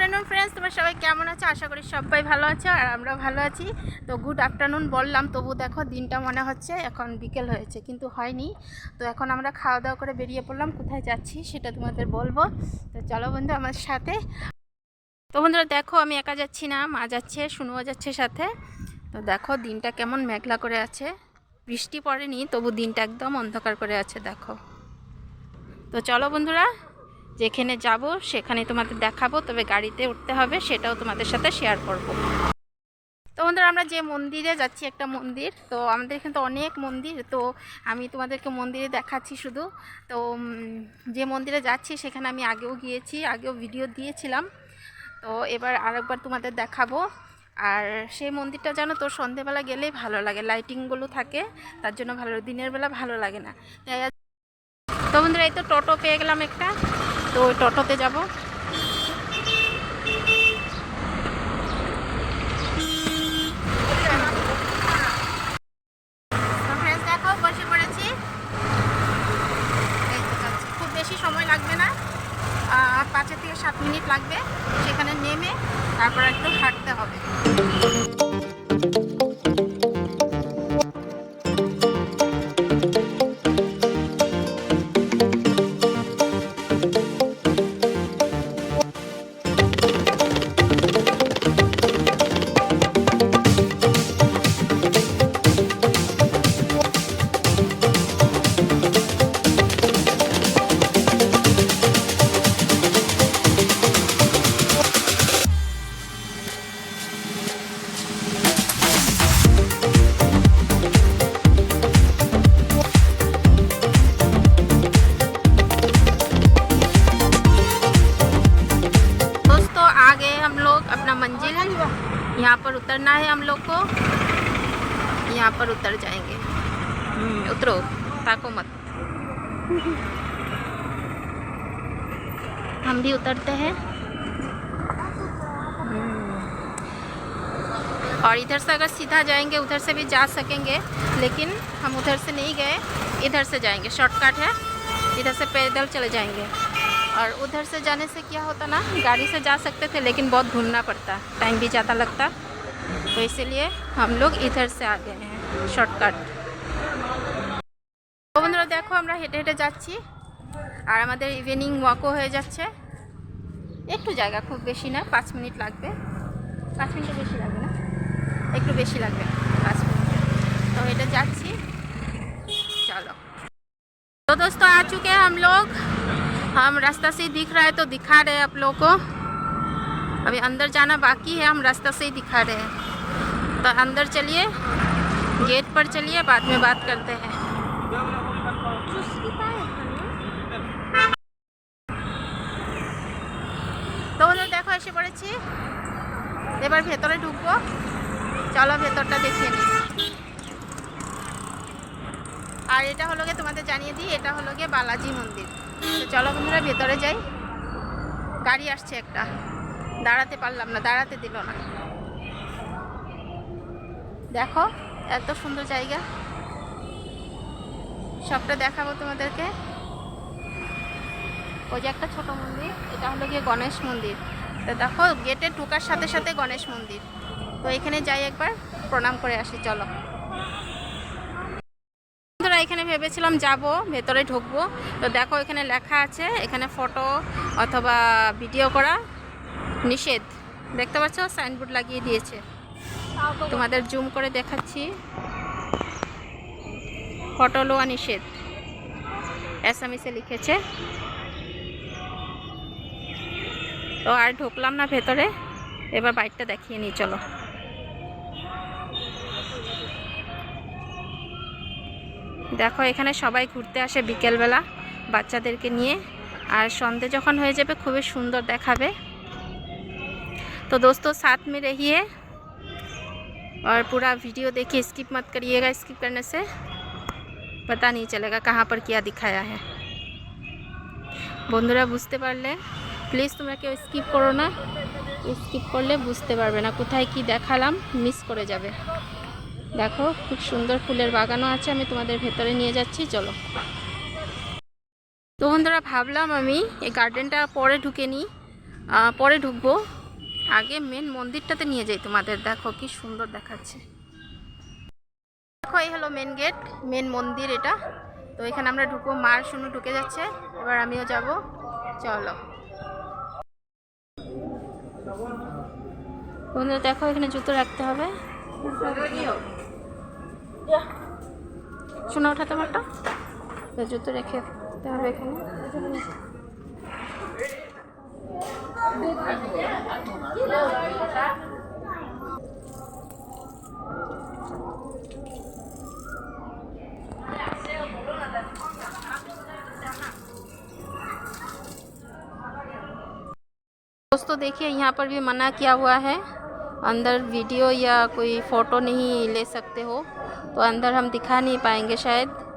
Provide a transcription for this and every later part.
Afternoon friends তোমরা সবাই কেমন আছো? আশা করি সবাই ভালো আছো আর আমরা ভালো আছি। তো গুড আফটারনুন বললাম, তবু দেখো দিনটা মনে হচ্ছে এখন বিকেল হয়েছে, কিন্তু হয়নি। তো এখন আমরা খাওয়া দাওয়া করে বেরিয়ে পড়লাম, কোথায় যাচ্ছি সেটা তোমাদের বলব। তো চলো বন্ধু, আমার সাথে। তো বন্ধুরা, দেখো আমি একা যাচ্ছি না, মা যাচ্ছে শুনুয়া যাচ্ছে সাথে। তো দেখো দিনটা কেমন মেঘলা করে আছে। বৃষ্টি পড়েনি, তবু দিনটা একদম অন্ধকার করে আছে, দেখো। তো চলো বন্ধুরা যেখানে যাব সেখানে তোমাদের দেখাবো, তবে গাড়িতে উঠতে হবে, সেটাও তোমাদের সাথে শেয়ার করব। তো বন্ধুরা, আমরা যে মন্দিরে যাচ্ছি, একটা মন্দির, তো আমাদের এখানে তো অনেক মন্দির, তো আমি তোমাদেরকে মন্দিরে দেখাচ্ছি শুধু। তো যে মন্দিরে যাচ্ছি, সেখানে আমি আগেও গিয়েছি, আগেও ভিডিও দিয়েছিলাম। তো এবার আরেকবার তোমাদের দেখাবো। আর সেই মন্দিরটা জানো তো সন্ধেবেলা গেলেই ভালো লাগে লাইটিংগুলো থাকে, তার জন্য ভালো, দিনের বেলা ভালো লাগে না। তো বন্ধুরা, এই তো টোটো পেয়ে গেলাম একটা। তো ওই টোটোতে যাব। को। यहाँ पर उतर जाएँगे। हम्म, उतरो ताको मत। हम भी उतरते हैं। हम्म। और इधर से अगर सीधा जाएँगे उधर से भी जा सकेंगे लेकिन हम उधर से नहीं गए इधर से जाएँगे। शॉर्टकट है इधर से पैदल चले जाएँगे। और उधर से जाने से क्या होता ना गाड़ी से जा सकते थे लेकिन बहुत घूमना पड़ता टाइम भी ज़्यादा लगता। तो इसीलिए हम लोग इधर से आ गए हैं শর্টকাট বন্ধুরা দেখো আমরা হেঁটে হেঁটে যাচ্ছি আর আমাদের ইভিনিং ওয়াকও হয়ে যাচ্ছে একটু জায়গা খুব বেশি না পাঁচ মিনিট লাগবে পাঁচ মিনিট বেশি লাগবে না একটু বেশি লাগবে পাঁচ মিনিট তো হেঁটে যাচ্ছি চলো तो दोस्तों आ चुके हैं हम लोग हम रास्ता से ही दिख रहा है तो दिखा रहे हैं आप लोग को अभी अंदर जाना बाकी है हम रास्ता से ही दिखा रहे हैं तो अंदर चलिए गेट पर चलिए बाद में बात करते हैं তো বন্ধুরা দেখো এসে পড়েছি এবার ভেতরে ঢুকবো চলো ভেতরটা দেখিয়ে নিই আর এটা হলো গিয়ে তোমাদের জানিয়ে দিই এটা হলো গিয়ে বালাজি মন্দির তো চলো বন্ধুরা ভেতরে যাই গাড়ি আসছে একটা দাঁড়াতে পারলাম না দাঁড়াতে দিল না দেখো, এত সুন্দর জায়গা। সবটা দেখাবো তোমাদেরকে। ওই যে একটা ছোট মন্দির, এটা হলো গিয়ে গণেশ মন্দির। তো দেখো, গেটে ঢোকার সাথে সাথে গণেশ মন্দির। তো এখানে যাই একবার, প্রণাম করে আসি, চলো। এখানে ভেবেছিলাম যাব, ভেতরে ঢুকবো। তো দেখো, এখানে লেখা আছে, এখানে ফটো অথবা ভিডিও করা নিষেধ। দেখতে পাচ্ছ? সাইনবোর্ড লাগিয়ে দিয়েছে। তোমাদের জুম করে দেখাচ্ছি। ফটো লোয়া নিষেধ অ্যাসামিসে লিখেছে। তো আর ঢুকলাম না ভেতরে। এবার বাইকটা দেখিয়ে নিই, চলো। দেখো, এখানে সবাই ঘুরতে আসে বিকেলবেলা বাচ্চাদেরকে নিয়ে। আর সন্ধে যখন হয়ে যাবে, খুবই সুন্দর দেখাবে। তো দোস্ত সাথ মে গিয়ে और पूरा वीडियो देखिए स्किप मत करिएगा स्किप करने से पता नहीं चलेगा कहाँ पर क्या दिखाया है বন্ধুরা বুঝতে পারলে প্লিজ তোমরা কেউ স্কিপ করো না স্কিপ করলে বুঝতে পারবে না কোথায় কি দেখালাম মিস করে যাবে দেখো খুব সুন্দর ফুলের বাগানও আছে আমি তোমাদের ভেতরে নিয়ে যাচ্ছি চলো তো বন্ধুরা ভাবলাম আমি এই গার্ডেনটা পরে ঢুকে নিই আহ, পরে ঢুকবো আগে মেন মন্দিরটাতে নিয়ে যাই তোমাদের। দেখো কি সুন্দর দেখাচ্ছে। দেখো, এই হলো মেন গেট মেন মন্দির এটা। তো এখানে আমরা ঢুকবো মার শুনু ঢুকে যাচ্ছে। এবার আমিও যাব। চলো। বন্ধুরা দেখো, এখানে জুতো রাখতে হবে। শোনো ওঠা তোমারটা? জুতো রেখে দিতে হবে এখানে। दोस्तों, देखिए, यहाँ पर भी मना किया हुआ है। अंदर वीडियो या कोई फ़ोटो नहीं ले सकते हो तो अंदर हम दिखा नहीं पाएँगे शायद।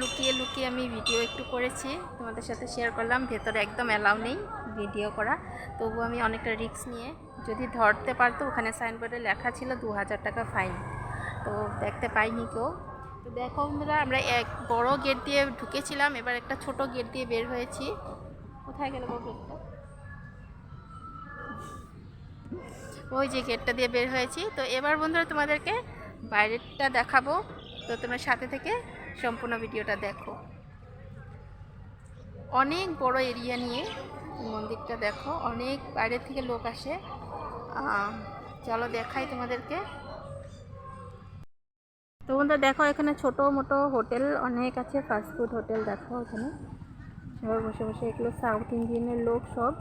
লুকিয়ে লুকিয়ে আমি ভিডিও একটু করেছি। তোমাদের সাথে শেয়ার করলাম, ভেতরে একদম অ্যালাউ নেই ভিডিও করা। তবু আমি অনেকটা রিস্ক নিয়ে, যদি ধরতে পারতো, ওখানে সাইনবোর্ডে লেখা ছিল দু হাজার টাকা ফাইন তো দেখতে পাইনি কেউ। তো দেখো বন্ধুরা, আমরা এক বড় গেট দিয়ে ঢুকেছিলাম, এবার একটা ছোট গেট দিয়ে বের হয়েছি। কোথায় গেল গেটটা ওই যে গেটটা দিয়ে বের হয়েছি। তো এবার বন্ধুরা তোমাদেরকে বাইরেরটা দেখাবো। তো তোমরা সাথে থেকে সম্পূর্ণ ভিডিওটা দেখো। অনেক বড় এরিয়া নিয়ে মন্দিরটা দেখো। অনেক বাইরে থেকে লোক আসে। চলো দেখাই তোমাদেরকে। তো দেখো এখানে ছোট মোটো হোটেল, অনেক আছে ফাস্টফুড হোটেল, দেখো এখানে। সবাই বসে বসে এগুলো সাউথ ইন্ডিয়ানের লোক সব।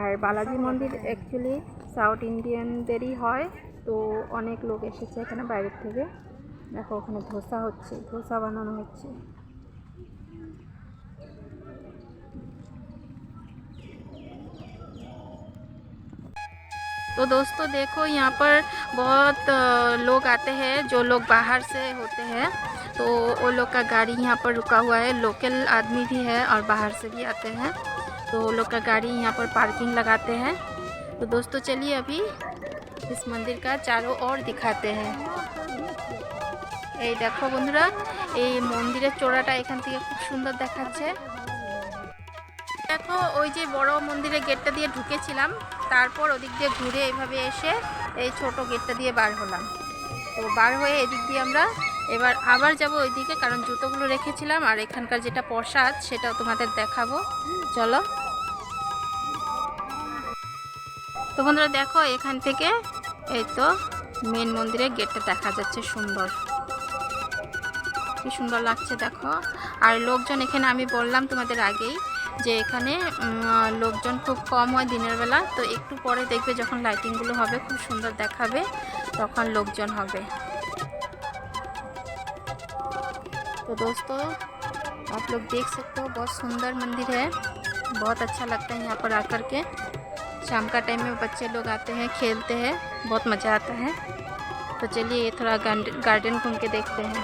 আর বালাজি মন্দির অ্যাকচুয়ালি সাউথ ইন্ডিয়ানদেরই হয়। তো অনেক লোক এসেছে এখানে বাইরের থেকে। দেখো ওখানে ধোসা হচ্ছে ধোসা বানানো হচ্ছে तो दोस्तों देखो यहाँ पर बहुत अ, लोग आते हैं जो लोग बाहर से होते हैं तो वो लोग का गाड़ी यहाँ पर रुका हुआ है लोकल आदमी भी है और बाहर से भी आते हैं तो वो लोग का गाड़ी यहाँ पर पार्किंग लगाते हैं तो दोस्तों चलिए अभी इस मंदिर का चारों ओर दिखाते हैं এই দেখো বন্ধুরা, এই মন্দিরের চূড়াটা এখান থেকে খুব সুন্দর দেখাচ্ছে। দেখো, ওই যে বড় মন্দিরের গেটটা দিয়ে ঢুকেছিলাম, তারপর ওদিক দিয়ে ঘুরে এইভাবে এসে এই ছোট গেটটা দিয়ে বার হলাম। তো বার হয়ে এদিক দিয়ে আমরা এবার আবার যাব ওইদিকে, কারণ জুতোগুলো রেখেছিলাম, আর এখানকার যেটা প্রসাদ সেটাও তোমাদের দেখাবো। চলো। তো বন্ধুরা, দেখো এখান থেকে এই তো মেন মন্দিরের গেটটা দেখা যাচ্ছে সুন্দর। কি সুন্দর লাগছে দেখো আর লোকজন এখানে আমি বললাম তোমাদের আগেই যে এখানে উম, লোকজন খুব কম হয় দিনের বেলা তো একটু পরে দেখবে যখন লাইটিংগুলো হবে খুব সুন্দর দেখাবে তখন লোকজন হবে तो दोस्तों आप लोग देख सकते हो बहुत सुंदर मंदिर है बहुत अच्छा लगता है यहाँ पर आकर के शाम का टाइम में बच्चे लोग आते हैं खेलते हैं बहुत मज़ा आता है तो चलिए ये थोड़ा गार्डन घूम के देखते हैं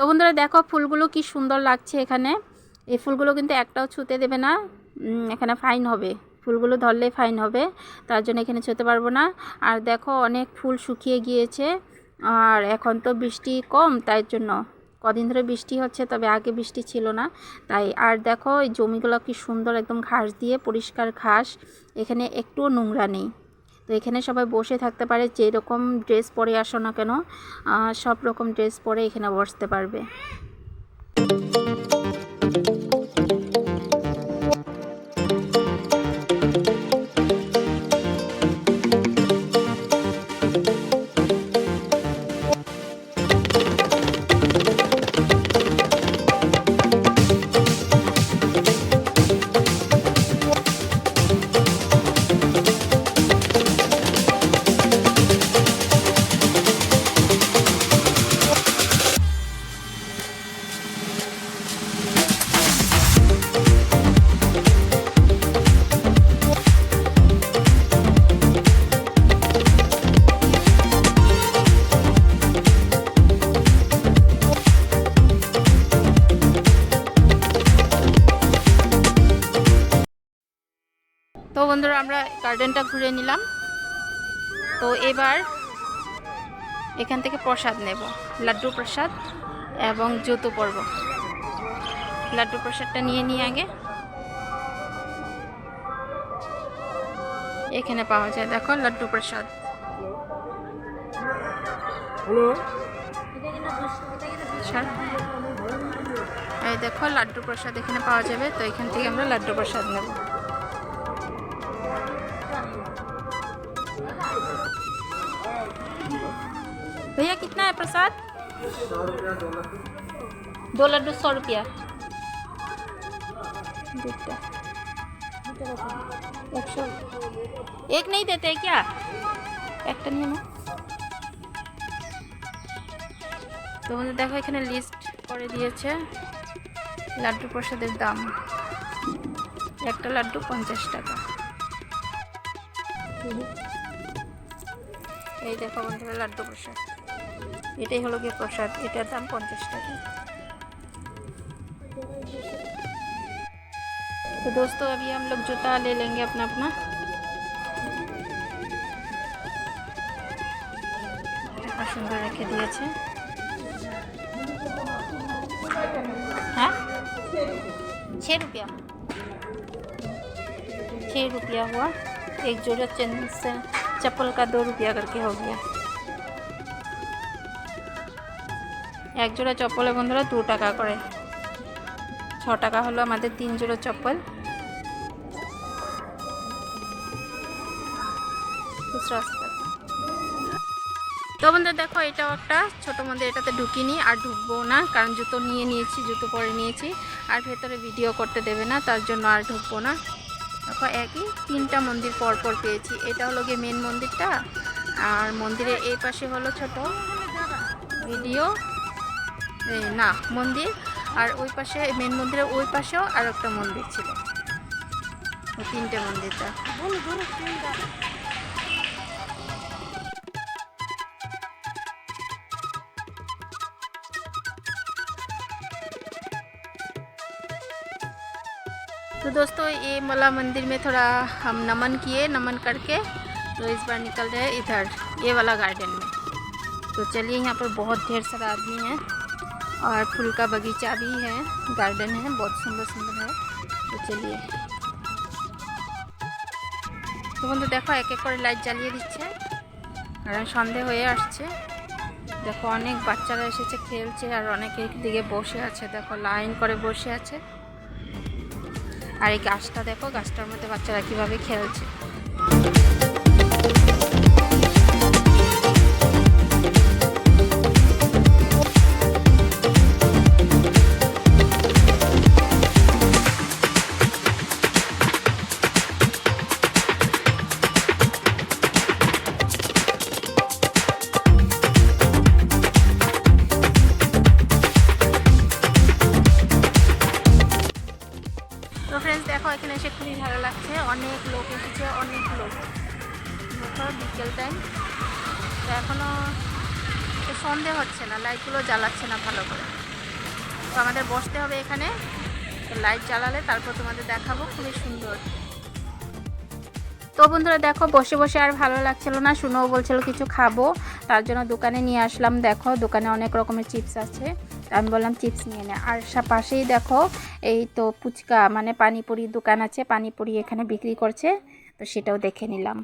তো বন্ধুরা দেখো ফুলগুলো কি সুন্দর লাগছে এখানে। এই ফুলগুলো কিন্তু একটাও ছুতে দেবে না। এখানে ফাইন হবে। ফুলগুলো ধরলে ফাইন হবে। তার জন্য এখানে ছুতে পারব না। আর দেখো অনেক ফুল শুকিয়ে গিয়েছে। আর এখন তো বৃষ্টি কম, তাই জন্য। কদিন ধরে বৃষ্টি হচ্ছে, তবে আগে বৃষ্টি ছিল না। তাই আর দেখো এই জমিগুলো কি সুন্দর একদম ঘাস দিয়ে পরিষ্কার ঘাস। এখানে একটুও নোংরা নেই। তো এখানে সবাই বসে থাকতে পারে, যেরকম ড্রেস পরে আসো না কেন সব রকম ড্রেস পরে এখানে বসতে পারবে। বন্ধুরা আমরা গার্ডেনটা ঘুরে নিলাম। তো এবার এখান থেকে প্রসাদ নেব লাড্ডু প্রসাদ এবং জুতো পরব। লাড্ডু প্রসাদটা নিয়ে নিই আগে। এখানে পাওয়া যায় দেখো লাড্ডু প্রসাদ। এই দেখো লাড্ডু প্রসাদ এখানে পাওয়া যাবে তো এখান থেকে আমরা লাড্ডু প্রসাদ নেব। भैया कितना है प्रसाद दो लड्डू सौ रुपया दुटा। एक सौ एक नहीं देते क्या একটা নিয়ে নাও তোমাদের দেখো এখানে লিস্ট করে দিয়েছে লাড্ডু প্রসাদের দাম একটা লাড্ডু পঞ্চাশ টাকা এই দেখো বন্ধুরা লাড্ডু প্রসাদ এটাই হলো গিয়ে প্রসাদ এটার দাম পঞ্চাশ টাকা तो दोस्तों अभी हम लोग जूता ले लेंगे अपना अपना দেখা সুন্দর রেখে দিয়েছে হ্যাঁ छः रुपया छः रुपया हुआ एक जोड़ा चेन से चप्पल का दो रुपया करके हो गया এক জোড়া চপ্পলে বন্ধুরা দু টাকা করে। ছ টাকা হলো আমাদের তিন জোড়া চপ্পল। তো বন্ধুরা দেখো, এটাও একটা, ছোটো মন্দির এটাতে ঢুকিনি, আর ঢুকবো না, কারণ জুতো নিয়ে নিয়েছি, জুতো পরে নিয়েছি, আর ভেতরে ভিডিও করতে দেবে না, তার জন্য আর ঢুকবো না। দেখো, একই তিনটা মন্দির পর পর পেয়েছি, এটা হলো গিয়ে মেন মন্দিরটা, আর মন্দিরের এই পাশে হলো ছোট ভিডিও না মন্দির আর ওই পাশে মেন মন্দিরের ওই পাশেও আর একটা মন্দির ছিল ওই তিনটে মন্দিরটা तो दोस्तों ये मला मंदिर में थोड़ा हम नमन किए नमन करके तो इस बार निकल रहे हैं इधर ये वाला गार्डन में तो चलिए यहाँ पर बहुत ढेर सारा आदमी है और फूल का बगीचा भी है गार्डन है बहुत सुंदर सुंदर है तो चलिए তো বন্ধু দেখো এক এক করে লাইট জ্বালিয়ে দিচ্ছে কারণ সন্ধে হয়ে আসছে দেখো অনেক বাচ্চারা এসেছে খেলছে আর অনেকে দিকে বসে আছে দেখো লাইন করে বসে আছে আর এই গাছটা দেখো গাছটার মধ্যে বাচ্চারা কিভাবে খেলছে তো ফ্রেন্ডস দেখো, এখানে এসে খুবই ভালো লাগছে। অনেক লোক এসেছে, অনেক লোক। দেখো, বিকেল টাইম তো এখনও সন্ধে হচ্ছে না লাইটগুলো জ্বালাচ্ছে না ভালো করে। তো আমাদের বসতে হবে এখানে। তো লাইট জ্বালালে তারপর তোমাদের দেখাবো, খুবই সুন্দর। তো বন্ধুরা, দেখো, বসে বসে আর ভালো লাগছিল না। শুনেও বলছিল কিছু খাব, তার জন্য দোকানে নিয়ে আসলাম। দেখো, দোকানে অনেক রকমের চিপস আছে। আমি বললাম চিপস নিয়ে নে। আর পাশেই দেখো এই তো ফুচকা মানে পানিপুরির দোকান আছে, পানিপুরি এখানে বিক্রি করছে, তো সেটাও দেখে নিলাম।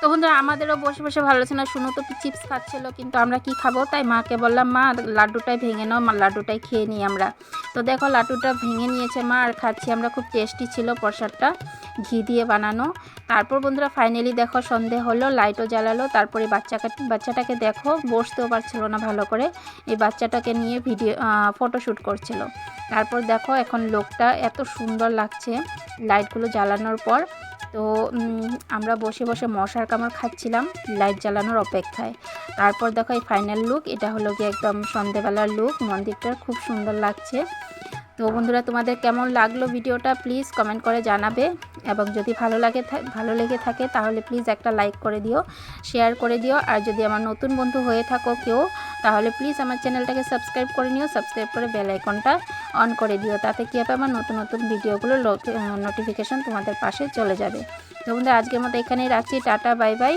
তো বন্ধুরা, আমাদেরও বসে বসে ভালো লাগছে না শুনো তো চিপস খাচ্ছিল, কিন্তু আমরা কি খাব? তাই মাকে বললাম, মা, লাড্ডুটাই ভেঙে নাও, মা, লাড্ডুটাই খেয়ে নিই আমরা। তো দেখো, লাড্ডুটা ভেঙে নিয়েছে মা, আর খাচ্ছি আমরা, খুব টেস্টি ছিল প্রসাদটা, ঘি দিয়ে বানানো। তারপর বন্ধুরা ফাইনালি দেখো, সন্ধে হলো, লাইটও জ্বালালো, তারপরে বাচ্চাকে, বাচ্চাটাকে দেখো, বসতেও পারছিল না ভালো করে। এই বাচ্চাটাকে নিয়ে ভিডিও ফটোশ্যুট করছিল। তারপর দেখো, এখন লোকটা এত সুন্দর লাগছে, লাইটগুলো জ্বালানোর পর। তো আমরা বসে বসে মশার কামড় খাচ্ছিলাম লাইট জ্বালানোর অপেক্ষায়। তারপর দেখো এই ফাইনাল লুক এটা হলো গিয়ে একদম সন্ধেবেলার লুক মন্দিরটার খুব সুন্দর লাগছে। তো বন্ধুরা, তোমাদের কেমন লাগল ভিডিওটা প্লিজ কমেন্ট করে জানাবে। এবং যদি ভালো লাগে ভালো লেগে থাকে তাহলে প্লিজ একটা লাইক করে দিও শেয়ার করে দিও। আর যদি আমার নতুন বন্ধু হয়ে থাকো কেউ, তাহলে প্লিজ আমার চ্যানেলটাকে সাবস্ক্রাইব করে নিও সাবস্ক্রাইব করে বেল আইকনটা অন করে দিও। তাতে কী হবে? আমার নতুন নতুন ভিডিওগুলো নোটিফিকেশন তোমাদের পাশে চলে যাবে। তো বন্ধুরা, আজকের মতো এখানেই রাখছি। Tata bye bye